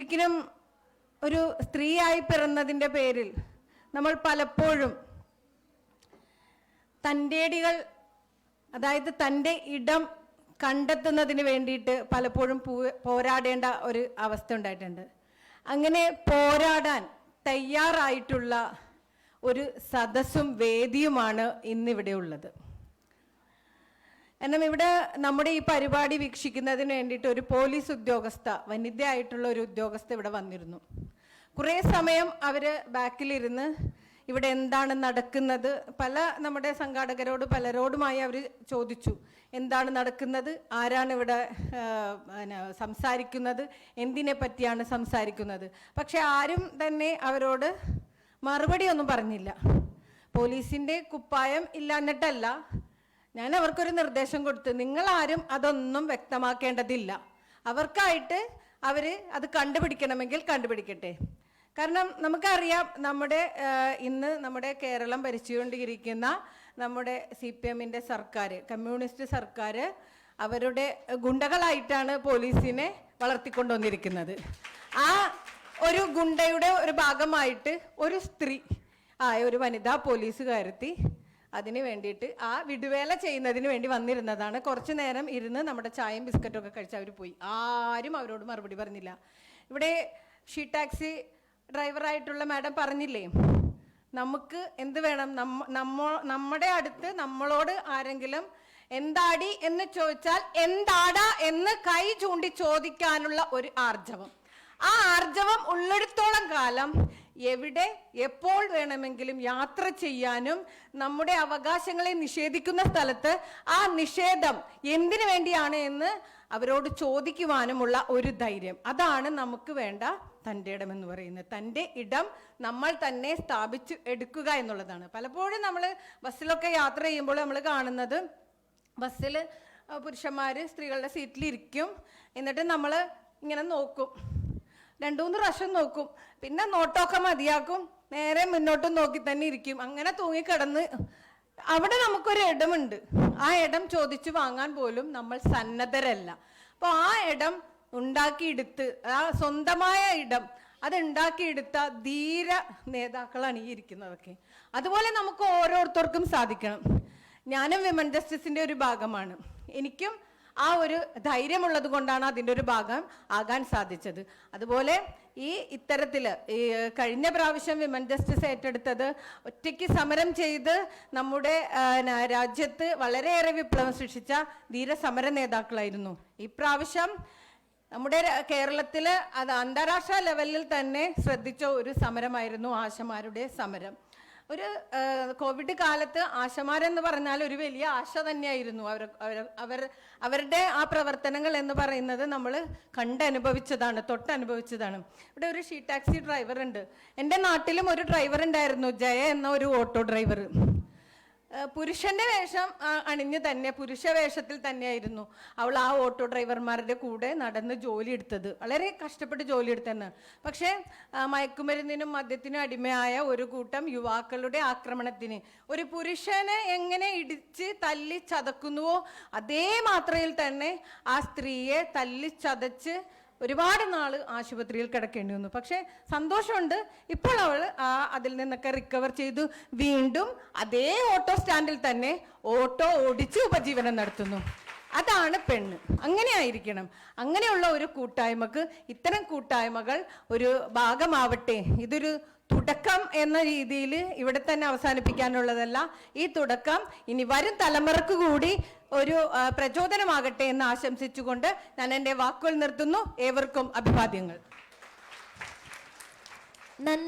ഒരിക്കലും ഒരു സ്ത്രീയായി പിറന്നതിന്റെ പേരിൽ നമ്മൾ പലപ്പോഴും തന്റെടികൾ അതായത് തന്റെ ഇടം കണ്ടെത്തുന്നതിന് വേണ്ടിയിട്ട് പലപ്പോഴും പോരാടേണ്ട ഒരു അവസ്ഥ ഉണ്ടായിട്ടുണ്ട്. അങ്ങനെ പോരാടാൻ തയ്യാറായിട്ടുള്ള ഒരു സദസ്സും വേദിയുമാണ് ഇന്നിവിടെ ഉള്ളത്. കാരണം ഇവിടെ നമ്മുടെ ഈ പരിപാടി വീക്ഷിക്കുന്നതിന് വേണ്ടിയിട്ട് ഒരു പോലീസ് ഉദ്യോഗസ്ഥ വനിതയായിട്ടുള്ള ഒരു ഉദ്യോഗസ്ഥ ഇവിടെ വന്നിരുന്നു. കുറേ സമയം അവർ ബാക്കിലിരുന്ന് ഇവിടെ എന്താണ് നടക്കുന്നത് പല നമ്മുടെ സംഘാടകരോട് പലരോടുമായി അവർ ചോദിച്ചു. എന്താണ് നടക്കുന്നത് ആരാണ് ഇവിടെ സംസാരിക്കുന്നത് എന്തിനെ പറ്റിയാണ് സംസാരിക്കുന്നത്. പക്ഷെ ആരും തന്നെ അവരോട് മറുപടി ഒന്നും പറഞ്ഞില്ല. പോലീസിന്റെ കുപ്പായം ഇല്ലാഞ്ഞിട്ടല്ല ഞാൻ അവർക്കൊരു നിർദ്ദേശം കൊടുത്തു. നിങ്ങൾ ആരും അതൊന്നും വ്യക്തമാക്കേണ്ടതില്ല. അവർക്കായിട്ട് അവർ അത് കണ്ടുപിടിക്കണമെങ്കിൽ കണ്ടുപിടിക്കട്ടെ. കാരണം നമുക്കറിയാം നമ്മുടെ ഇന്ന് നമ്മുടെ കേരളം ഭരിച്ചുകൊണ്ടിരിക്കുന്ന നമ്മുടെ സി പി എമ്മിന്റെ സർക്കാർ കമ്മ്യൂണിസ്റ്റ് സർക്കാർ അവരുടെ ഗുണ്ടകളായിട്ടാണ് പോലീസിനെ വളർത്തിക്കൊണ്ടുവന്നിരിക്കുന്നത്. ആ ഒരു ഗുണ്ടയുടെ ഒരു ഭാഗമായിട്ട് ഒരു സ്ത്രീ ആയ ഒരു വനിതാ പോലീസുകാരത്തി അതിന് വേണ്ടിയിട്ട് ആ വിടുവേല ചെയ്യുന്നതിന് വേണ്ടി വന്നിരുന്നതാണ്. കുറച്ചു നേരം ഇരുന്ന് നമ്മുടെ ചായയും ബിസ്ക്കറ്റും ഒക്കെ കഴിച്ച് അവർ പോയി. ആരും അവരോട് മറുപടി പറഞ്ഞില്ല. ഇവിടെ ഷീ ടാക്സി ഡ്രൈവറായിട്ടുള്ള മാഡം പറഞ്ഞില്ലേ നമുക്ക് എന്ത് വേണം? നമ്മ നമ്മ നമ്മുടെ അടുത്ത് നമ്മളോട് ആരെങ്കിലും എന്താടി എന്ന് ചോദിച്ചാൽ എന്താടാ എന്ന് കൈ ചൂണ്ടി ചോദിക്കാനുള്ള ഒരു ആർജവം. ആ ആർജവം ഉള്ളിടത്തോളം കാലം എവിടെ എപ്പോൾ വേണമെങ്കിലും യാത്ര ചെയ്യാനും നമ്മുടെ അവകാശങ്ങളെ നിഷേധിക്കുന്ന സ്ഥലത്ത് ആ നിഷേധം എന്തിനു വേണ്ടിയാണ് എന്ന് അവരോട് ചോദിക്കുവാനുമുള്ള ഒരു ധൈര്യം. അതാണ് നമുക്ക് വേണ്ട തന്റെ ഇടം എന്ന് പറയുന്നത്. തന്റെ ഇടം നമ്മൾ തന്നെ സ്ഥാപിച്ചു എടുക്കുക എന്നുള്ളതാണ്. പലപ്പോഴും നമ്മൾ ബസ്സിലൊക്കെ യാത്ര ചെയ്യുമ്പോൾ നമ്മൾ കാണുന്നത് ബസ്സിൽ പുരുഷന്മാർ സ്ത്രീകളുടെ സീറ്റിലിരിക്കും. എന്നിട്ട് നമ്മൾ ഇങ്ങനെ നോക്കും. രണ്ടു മൂന്ന് പ്രാവശ്യം നോക്കും. പിന്നെ നോട്ടമൊക്കെ മതിയാക്കും. നേരെ മുന്നോട്ട് നോക്കി തന്നെ ഇരിക്കും. അങ്ങനെ തൂങ്ങിക്കിടന്ന് അവിടെ നമുക്കൊരു ഇടമുണ്ട്. ആ ഇടം ചോദിച്ചു വാങ്ങാൻ പോലും നമ്മൾ സന്നദ്ധരല്ല. അപ്പോൾ ആ ഇടം ഉണ്ടാക്കിയെടുത്ത് ആ സ്വന്തമായ ഇടം അത് ഉണ്ടാക്കിയെടുത്ത ധീര നേതാക്കളാണ് ഈ ഇരിക്കുന്നതൊക്കെ. അതുപോലെ നമുക്ക് ഓരോരുത്തർക്കും സാധിക്കണം. ഞാനും വിമൻ ജസ്റ്റിസിന്റെ ഒരു ഭാഗമാണ്. എനിക്കും ആ ഒരു ധൈര്യമുള്ളത് കൊണ്ടാണ് അതിന്റെ ഒരു ഭാഗം ആകാൻ സാധിച്ചത്. അതുപോലെ ഈ ഇത്തരത്തിൽ ഈ കഴിഞ്ഞ പ്രാവശ്യം വിമൻ ജസ്റ്റിസ് ഏറ്റെടുത്തത് ഒറ്റയ്ക്ക് സമരം ചെയ്ത് നമ്മുടെ രാജ്യത്ത് വളരെയേറെ വിപ്ലവം സൃഷ്ടിച്ച ധീര സമര നേതാക്കളായിരുന്നു ഇപ്രാവശ്യം നമ്മുടെ കേരളത്തിൽ അത് അന്താരാഷ്ട്ര ലെവലിൽ തന്നെ ശ്രദ്ധിച്ച ഒരു സമരമായിരുന്നു ആശമാരുടെ സമരം. ഒരു കോവിഡ് കാലത്ത് ആശമാരെന്ന് പറഞ്ഞാൽ ഒരു വലിയ ആശ തന്നെയായിരുന്നു. അവർ അവർ അവരുടെ ആ പ്രവർത്തനങ്ങൾ എന്ന് പറയുന്നത് നമ്മൾ കണ്ടനുഭവിച്ചതാണ് തൊട്ടനുഭവിച്ചതാണ്. ഇവിടെ ഒരു ഷീ ടാക്സി ഡ്രൈവർ ഉണ്ട് എന്റെ നാട്ടിലും ഒരു ഡ്രൈവർ ഉണ്ടായിരുന്നു ജയ എന്ന ഒരു ഓട്ടോ ഡ്രൈവർ പുരുഷന്റെ വേഷം അണിഞ്ഞ് തന്നെ പുരുഷ വേഷത്തിൽ തന്നെയായിരുന്നു അവൾ ആ ഓട്ടോ ഡ്രൈവർമാരുടെ കൂടെ നടന്ന് ജോലി എടുത്തത്. വളരെ കഷ്ടപ്പെട്ട് ജോലി എടുത്തെന്ന് പക്ഷേ മയക്കുമരുന്നിനും മദ്യത്തിനും അടിമയായ ഒരു കൂട്ടം യുവാക്കളുടെ ആക്രമണത്തിന് ഒരു പുരുഷനെ എങ്ങനെ ഇടിച്ച് തല്ലി ചതക്കുന്നുവോ അതേ മാത്രയിൽ തന്നെ ആ സ്ത്രീയെ തല്ലി ചതച്ച് ഒരുപാട് നാൾ ആശുപത്രിയിൽ കിടക്കേണ്ടി വന്നു. പക്ഷേ സന്തോഷമുണ്ട്. ഇപ്പോൾ അവൾ ആ അതിൽ നിന്നൊക്കെ റിക്കവർ ചെയ്തു. വീണ്ടും അതേ ഓട്ടോ സ്റ്റാൻഡിൽ തന്നെ ഓട്ടോ ഓടിച്ച് ഉപജീവനം നടത്തുന്നു. അതാണ് പെണ്ണ്. അങ്ങനെ ആയിരിക്കണം. അങ്ങനെയുള്ള ഒരു കൂട്ടായ്മക്ക് ഇത്തരം കൂട്ടായ്മകൾ ഒരു ഭാഗമാവട്ടെ. ഇതൊരു തുടക്കം എന്ന രീതിയിൽ ഇവിടെ തന്നെ അവസാനിപ്പിക്കാനുള്ളതല്ല. ഈ തുടക്കം ഇനി വരും തലമുറയ്ക്ക് കൂടി ഒരു പ്രചോദനമാകട്ടെ എന്ന് ആശംസിച്ചുകൊണ്ട് ഞാൻ എന്റെ വാക്കുകൾ നിർത്തുന്നു. ഏവർക്കും അഭിവാദ്യങ്ങൾ. നന്ദി.